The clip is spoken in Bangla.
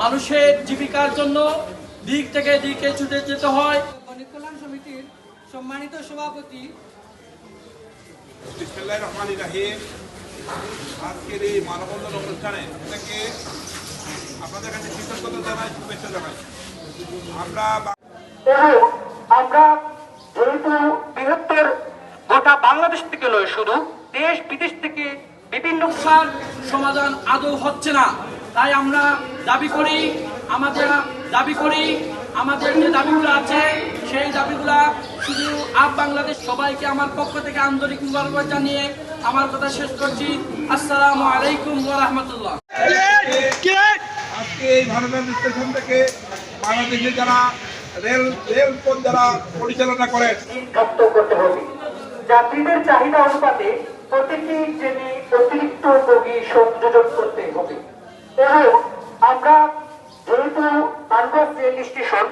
মানুষের জীবিকার জন্য দিক থেকে দিকে ছুটে যেতে হয়। গণিত কল্যাণ সমিতির সম্মানিত সভাপতি রহমানির আজকের এই মানববন্ধন অনুষ্ঠানে থেকে আপনাদের কাছে কৃতজ্ঞতা জানাই শুভেচ্ছা জানাই। আমরা আমরা যেহেতু বৃহত্তর গোটা বাংলাদেশ থেকে নয় শুধু দেশ বিদেশ থেকে বিভিন্ন সমাধান আদৌ হচ্ছে না। তাই আমরা দাবি করি আমাদের দাবি করি আমাদের যে দাবিগুলো আছে সেই দাবিগুলা শুধু আপ বাংলাদেশ সবাইকে আমার পক্ষ থেকে আন্তরিক মুবারকবাদ জানিয়ে আমার কথা শেষ করছি। আসসালামু আলাইকুম ওয়া রাহমাতুল্লাহ। আজকে এই ভারতের স্টেশন থেকে বাংলাদেশে যারা রেল রেলপথ যারা পরিচালনা করেন করতে হবে। যাত্রীদের চাহিদা অনুপাতে প্রতিটি ট্রেনে অতিরিক্ত বগি সংযোজন করতে হবে। এবং আমরা যেহেতু স্টেশন